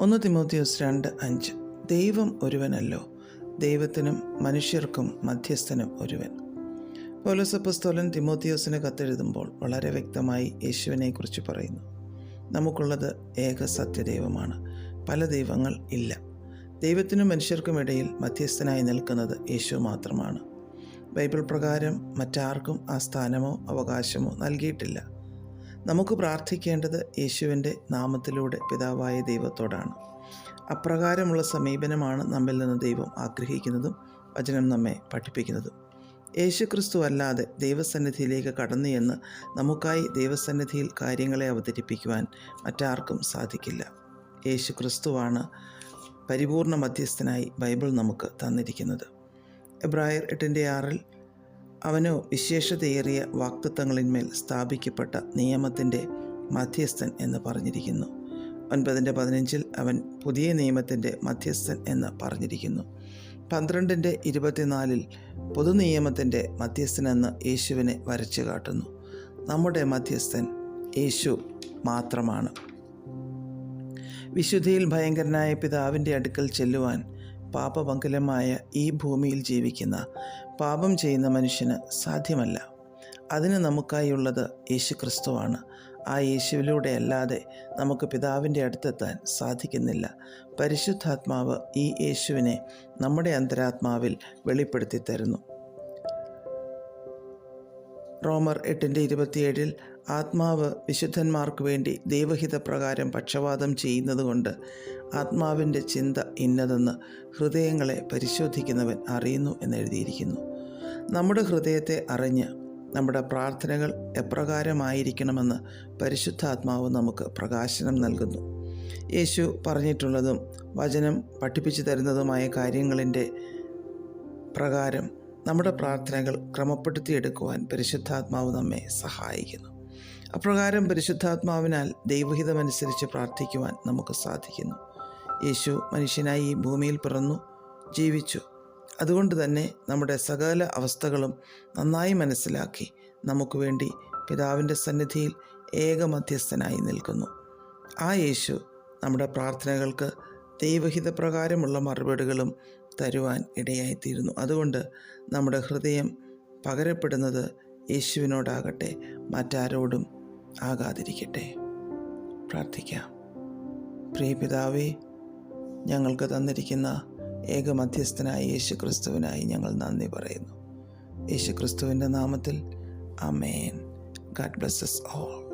ഒന്ന് തിമോത്തിയോസ് രണ്ട് അഞ്ച്. ദൈവം ഒരുവനല്ലോ. ദൈവത്തിനും മനുഷ്യർക്കും മധ്യസ്ഥനും ഒരുവൻ. പൗലോസപ്പസ്തോലൻ തിമോത്തിയോസിന് കത്തെഴുതുമ്പോൾ വളരെ വ്യക്തമായി യേശുവിനെക്കുറിച്ച് പറയുന്നു. നമുക്കുള്ളത് ഏക സത്യദൈവമാണ്. പല ദൈവങ്ങൾ ഇല്ല. ദൈവത്തിനും മനുഷ്യർക്കും ഇടയിൽ മധ്യസ്ഥനായി നിൽക്കുന്നത് യേശു മാത്രമാണ്. ബൈബിൾ പ്രകാരം മറ്റാർക്കും ആ സ്ഥാനമോ അവകാശമോ നൽകിയിട്ടില്ല. നമുക്ക് പ്രാർത്ഥിക്കേണ്ടത് യേശുവിന്റെ നാമത്തിലൂടെ പിതാവായ ദൈവത്തോടാണ്. അപ്രകാരമുള്ള സമീപനമാണ് നമ്മിൽ നിന്ന് ദൈവം ആഗ്രഹിക്കുന്നതും വചനം നമ്മെ പഠിപ്പിക്കുന്നതും. യേശു ക്രിസ്തു അല്ലാതെ ദൈവസന്നിധിയിലേക്ക് കടന്നു എന്ന് നമുക്കായി ദൈവസന്നിധിയിൽ കാര്യങ്ങളെ അവതരിപ്പിക്കുവാൻ മറ്റാർക്കും സാധിക്കില്ല. യേശു ക്രിസ്തുവാണ് പരിപൂർണ മധ്യസ്ഥനായി ബൈബിൾ നമുക്ക് തന്നിരിക്കുന്നത്. എബ്രായർ എട്ടിന്റെ ആറിൽ അവനോ വിശേഷതയേറിയ വാക്തത്വങ്ങളിന്മേൽ സ്ഥാപിക്കപ്പെട്ട നിയമത്തിന്റെ മധ്യസ്ഥൻ എന്ന് പറഞ്ഞിരിക്കുന്നു. ഒൻപതിന്റെ പതിനഞ്ചിൽ അവൻ പുതിയ നിയമത്തിന്റെ മധ്യസ്ഥൻ എന്ന് പറഞ്ഞിരിക്കുന്നു. പന്ത്രണ്ടിന്റെ ഇരുപത്തിനാലിൽ പൊതുനിയമത്തിന്റെ മധ്യസ്ഥനെന്ന് യേശുവിനെ വരച്ചു കാട്ടുന്നു. നമ്മുടെ മധ്യസ്ഥൻ യേശു മാത്രമാണ്. വിശുദ്ധിയിൽ ഭയങ്കരനായ പിതാവിന്റെ അടുക്കൽ ചെല്ലുവാൻ പാപപങ്കുലമായ ഈ ഭൂമിയിൽ ജീവിക്കുന്ന പാപം ചെയ്യുന്ന മനുഷ്യന് സാധ്യമല്ല. അതിന് നമുക്കായുള്ളത് യേശു ക്രിസ്തുവാണ് ആ യേശുവിലൂടെ അല്ലാതെ നമുക്ക് പിതാവിന്റെ അടുത്തെത്താൻ സാധിക്കുന്നില്ല. പരിശുദ്ധാത്മാവ് ഈ യേശുവിനെ നമ്മുടെ അന്തരാത്മാവിൽ വെളിപ്പെടുത്തി തരുന്നു റോമർ എട്ടിന്റെ ഇരുപത്തിയേഴിൽ ആത്മാവ് വിശുദ്ധന്മാർക്ക് വേണ്ടി ദൈവഹിത പ്രകാരം പക്ഷപാതം ചെയ്യുന്നതുകൊണ്ട് ആത്മാവിന്റെ ചിന്ത ഇന്നതെന്ന് ഹൃദയങ്ങളെ പരിശോധിക്കുന്നവൻ അറിയുന്നു എന്നെഴുതിയിരിക്കുന്നു നമ്മുടെ ഹൃദയത്തെ അറിഞ്ഞ് നമ്മുടെ പ്രാർത്ഥനകൾ എപ്രകാരമായിരിക്കണമെന്ന് പരിശുദ്ധാത്മാവ് നമുക്ക് പ്രകാശനം നൽകുന്നു. യേശു പറഞ്ഞിട്ടുള്ളതും വചനം പഠിപ്പിച്ചു തരുന്നതുമായ കാര്യങ്ങളിന്റെ പ്രകാരം നമ്മുടെ പ്രാർത്ഥനകൾ ക്രമപ്പെടുത്തിയെടുക്കുവാൻ പരിശുദ്ധാത്മാവ് നമ്മെ സഹായിക്കുന്നു. അപ്രകാരം പരിശുദ്ധാത്മാവിനാൽ ദൈവഹിതമനുസരിച്ച് പ്രാർത്ഥിക്കുവാൻ നമുക്ക് സാധിക്കുന്നു. യേശു മനുഷ്യനായി ഈ ഭൂമിയിൽ പിറന്നു ജീവിച്ചു. അതുകൊണ്ട് തന്നെ നമ്മുടെ സകല അവസ്ഥകളും നന്നായി മനസ്സിലാക്കി നമുക്ക് വേണ്ടി പിതാവിന്റെ സന്നിധിയിൽ ഏക മധ്യസ്ഥനായി നിൽക്കുന്നു. ആ യേശു നമ്മുടെ പ്രാർത്ഥനകൾക്ക് ദൈവഹിതപ്രകാരമുള്ള മറുപടികളും തരുവാൻ ഇടയായിത്തീരുന്നു. അതുകൊണ്ട് നമ്മുടെ ഹൃദയം പകരപ്പെടുന്നത് യേശുവിനോടാകട്ടെ മറ്റാരോടും ആകാതിരിക്കട്ടെ. പ്രാർത്ഥിക്കാം. പ്രിയപിതാവേ ഞങ്ങൾക്ക് തന്നിരിക്കുന്ന ഏക മധ്യസ്ഥനായ യേശു ക്രിസ്തുവിനായി ഞങ്ങൾ നന്ദി പറയുന്നു. യേശു ക്രിസ്തുവിന്റെ നാമത്തിൽ അമേൻ ഗാഡ് ബ്ലസ്സസ് ഓൾ.